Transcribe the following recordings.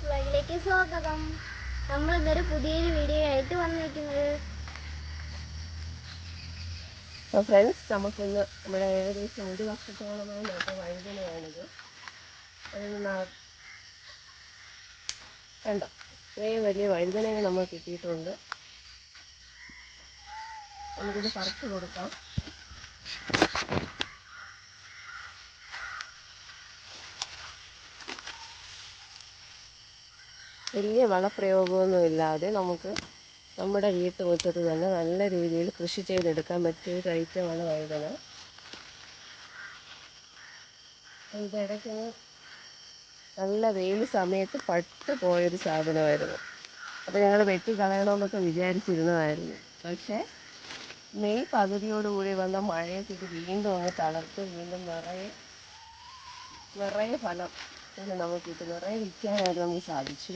Blogs സ്വാഗതം. നമ്മൾ ഇന്നൊരു പുതിയൊരു വീഡിയോ ആയിട്ട് വന്നിരിക്കുന്നത്. ഫ്രണ്ട്സ് നമുക്കിന്ന് നമ്മുടെ ഏകദേശം ഒരു വർഷത്തോളമായി നമുക്ക് വഴുതനയാണിത് കണ്ടോ ഇത്രയും വലിയ വഴുതനകൾ നമ്മൾ കിട്ടിയിട്ടുണ്ട്. നമുക്കിത് പറിച്ചു കൊടുക്കാം. വലിയ വളപ്രയോഗമൊന്നും ഇല്ലാതെ നമുക്ക് നമ്മുടെ വീട്ടുമുറ്റത്ത് തന്നെ നല്ല രീതിയിൽ കൃഷി ചെയ്തെടുക്കാൻ പറ്റിയ ഒരു ഐറ്റമാണ് വഴുതന. ഇതിടയ്ക്ക് നല്ല വെയിൽ സമയത്ത് പട്ട് പോയൊരു സാധനമായിരുന്നു. അപ്പോൾ ഞങ്ങൾ വെട്ടി കളയണമെന്നൊക്കെ വിചാരിച്ചിരുന്നതായിരുന്നു. പക്ഷേ മെയ് പകുതിയോടുകൂടി വന്ന മഴയത്ത് ഇത് വീണ്ടും അങ്ങ് തളർത്ത് വീണ്ടും നിറയെ നിറയെ ഫലം നമുക്ക് കിട്ടും നിറയെ വിൽക്കാനായിട്ട് നമുക്ക് സാധിച്ചു.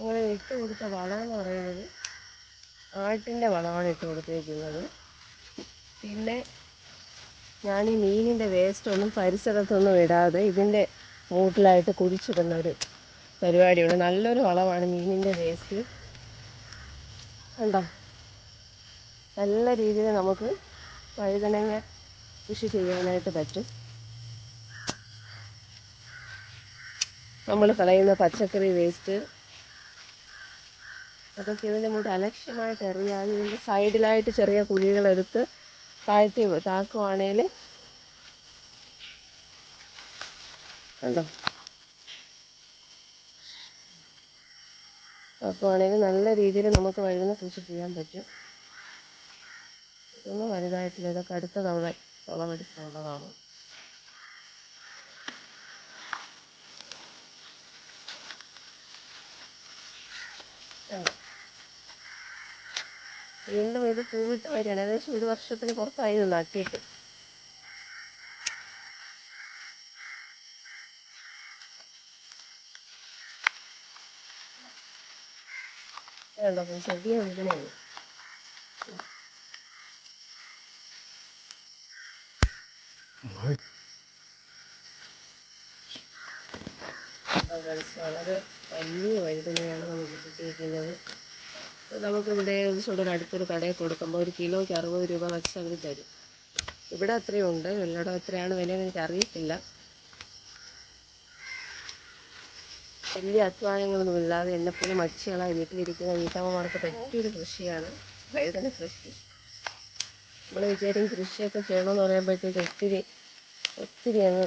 നിങ്ങൾ ഇട്ട് കൊടുത്ത വളം എന്ന് പറയുന്നത് ആട്ടിന്റെ വളമാണ് ഇട്ട് കൊടുത്തേക്കുന്നത്. പിന്നെ ഞാൻ ഈ മീനിന്റെ വേസ്റ്റ് ഒന്നും പരിസരത്തൊന്നും ഇടാതെ ഇതിന്റെ മൂട്ടിലായിട്ട് കുഴിച്ചിടുന്ന ഒരു പരിപാടിയുണ്ട്. നല്ലൊരു വളമാണ് മീനിന്റെ വേസ്റ്റ് കണ്ടോ? നല്ല രീതിയിൽ നമുക്ക് വഴുതനങ്ങ കൃഷി ചെയ്യാനായിട്ട് പറ്റും. നമ്മൾ കളയുന്ന പച്ചക്കറി വേസ്റ്റ് അതൊക്കെ ഇതിന്റെ മുകളിൽ അലക്ഷ്യമായിട്ട് എറിയാതെ ഇതിന്റെ സൈഡിലായിട്ട് ചെറിയ കുഴികളെടുത്ത് താഴ്ത്തി താക്കുവാണേൽ കണ്ടോ? താക്കുവാണേൽ നല്ല രീതിയിൽ നമുക്ക് വഴുതുന്ന കൃഷി ചെയ്യാൻ പറ്റും. ഇതൊന്നും വലുതായിട്ടില്ല. ഇതൊക്കെ അടുത്ത തവണ വിളവെടുത്തുള്ളതാണ് വീണ്ടും ഇത് പൂവിട്ട് വരികയാണ്. ഏകദേശം ഒരു വർഷത്തിന് പുറത്തായി ഇത് നട്ടിട്ട്. കണ്ടോ ചെറിയ വഴുതനയാണ് വളരെ വലിയ വഴുതനയാണ് നമുക്ക് കിട്ടിയിരിക്കുന്നത് നമുക്കിവിടെ ഒരു അടുത്തൊരു കടയിൽ കൊടുക്കുമ്പോൾ ഒരു കിലോയ്ക്ക് അറുപത് രൂപ വെച്ച് അവർ തരും. ഇവിടെ അത്രയും ഉണ്ട്. എല്ലായിടം എത്രയാണ് വില എനിക്ക് അറിയത്തില്ല വലിയ അധ്വാനങ്ങളൊന്നും ഇല്ലാതെ എന്നെപ്പോലെ മടിച്ചുകളായി വീട്ടിലിരിക്കുന്ന വീട്ടമ്മമാർക്ക് പറ്റിയൊരു കൃഷിയാണ്. വഴുതന കൃഷി. നമ്മൾ വിചാരിക്കും കൃഷിയൊക്കെ ചെയ്യണമെന്ന് പറയുമ്പോഴത്തേക്ക് ഒത്തിരി ഒത്തിരി അങ്ങ്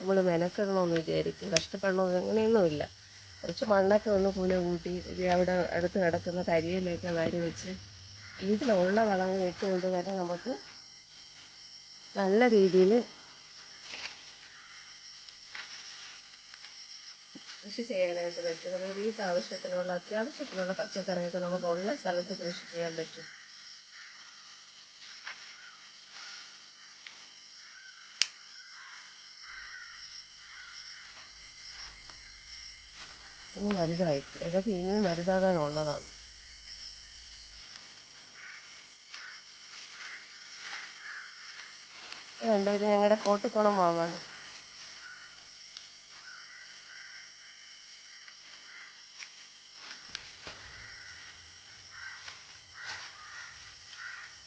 നമ്മൾ മെനക്കെടണമെന്ന് വിചാരിക്കും. കഷ്ടപ്പെടണമെന്ന് അങ്ങനെയൊന്നുമില്ല. കുറച്ച് മണ്ണൊക്കെ ഒന്ന് പുല കൂട്ടി അവിടെ അടുത്ത് കിടക്കുന്ന കരിയിലൊക്കെ വാരി വെച്ച് വീട്ടിലുള്ള വളങ്ങൾ ഇട്ടുകൊണ്ട് തന്നെ നമുക്ക് നല്ല രീതിയിൽ കൃഷി ചെയ്യാനായിട്ട് പറ്റും. നമ്മുടെ വീട്ടാവശ്യത്തിനുള്ള അത്യാവശ്യത്തിനുള്ള പച്ചക്കറിയൊക്കെ നമുക്ക് ഉള്ള സ്ഥലത്ത് കൃഷി ചെയ്യാൻ പറ്റും. ഇനി വലുതായി. ഇതൊക്കെ ഇനിയും വലുതാകാനുള്ളതാണ്. കണ്ടോ ഇത് ഞങ്ങളുടെ കോട്ടിക്കുളം മാവാണ്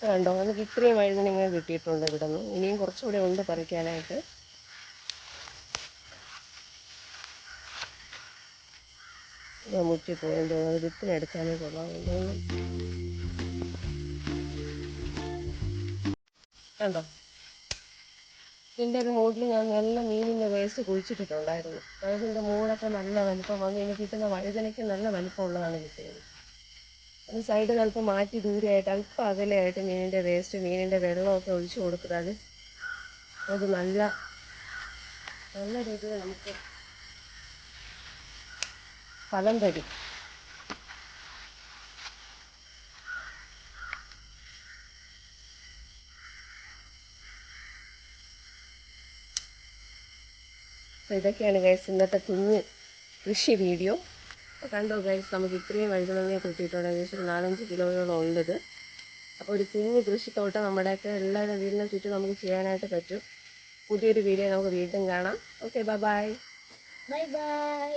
കണ്ടോ? നമുക്ക് ഇത്രയും വഴുതനങ്ങ കിട്ടിയിട്ടുണ്ട് ഇവിടെ നിന്ന് ഇനിയും കുറച്ചുകൂടെ ഉണ്ട് പറിക്കാനായിട്ട്. മുറ്റി പോകുന്നത് അത് വിത്തിനെടുക്കാനേ കൊള്ളാവുള്ളൂ കണ്ടോ? ഇതിന്റെ മൂട്ടിൽ ഞാൻ നല്ല മീനിന്റെ വേസ്റ്റ് കുഴിച്ചിട്ടിട്ടുണ്ടായിരുന്നു. അതിന്റെ മൂടൊക്കെ നല്ല വലിപ്പം വന്ന്. ഇനി കിട്ടുന്ന വഴുതനയ്ക്ക് നല്ല വലിപ്പമുള്ളതാണ് കിട്ടിയത്. അത് സൈഡിൽ അല്പം മാറ്റി ദൂരെയായിട്ട് അല്പം അകലെയായിട്ട് മീനിന്റെ വേസ്റ്റ് മീനിന്റെ വെള്ളമൊക്കെ ഒഴിച്ചു കൊടുത്താൽ അത് നല്ല നല്ല രീതിയിൽ നമുക്ക് ഫലം തരും. അപ്പോൾ ഇതൊക്കെയാണ് ഗൈസ് ഇന്നത്തെ കുഞ്ഞ് കൃഷി വീഡിയോ അപ്പോൾ കണ്ടോ ഗൈസ് നമുക്ക് ഇത്രയും വഴുതനങ്ങ കിട്ടിയിട്ടുണ്ട്. ഏകദേശം ഒരു നാലഞ്ച് കിലോയോളം ഉള്ളത്. അപ്പോൾ ഒരു കുഞ്ഞ് കൃഷിത്തോട്ടം നമ്മുടെയൊക്കെ എല്ലാവരുടെ വീടിനെ ചുറ്റും നമുക്ക് ചെയ്യാനായിട്ട് പറ്റും. പുതിയൊരു വീഡിയോ നമുക്ക് വീണ്ടും കാണാം. Okay bye bye bye bye